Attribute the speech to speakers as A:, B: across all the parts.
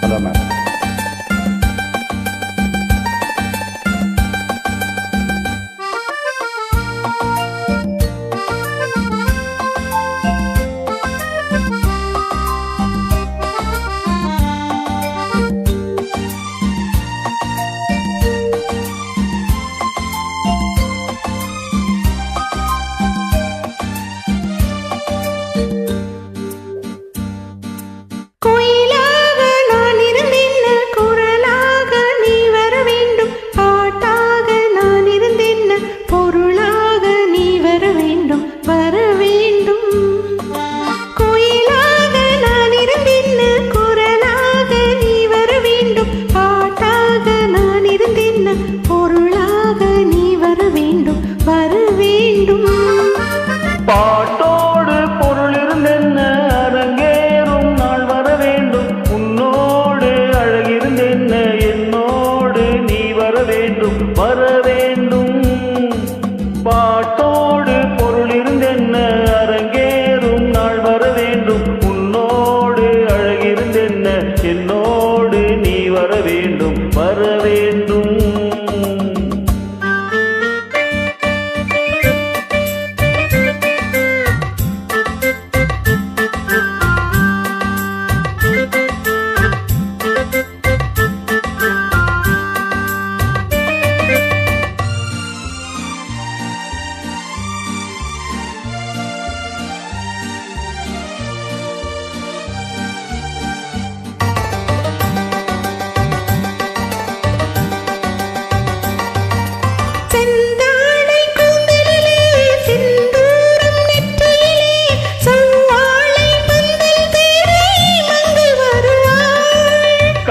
A: 他在买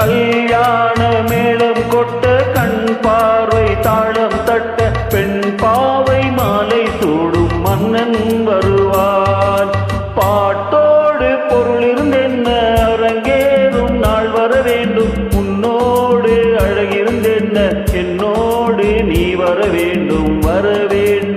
B: கல்யாண மேளம் கொட்ட கண் பார்வை தாளம் தட்ட பெண் பாவை மாலை சூடும் மன்னன் வருவான். பாட்டோடு பொருள் இருந்தென்ன அரங்கேறும் நாள் வர வேண்டும். உன்னோடு அழகிருந்தென்ன என்னோடு
A: நீ வர வேண்டும். வர வேண்டும்.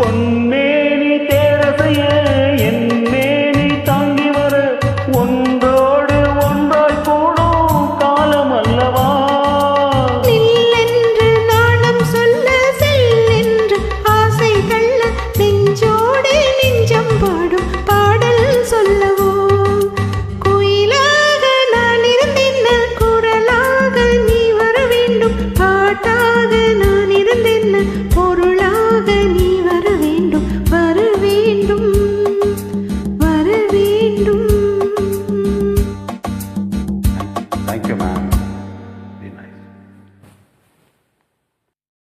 B: பொன்னே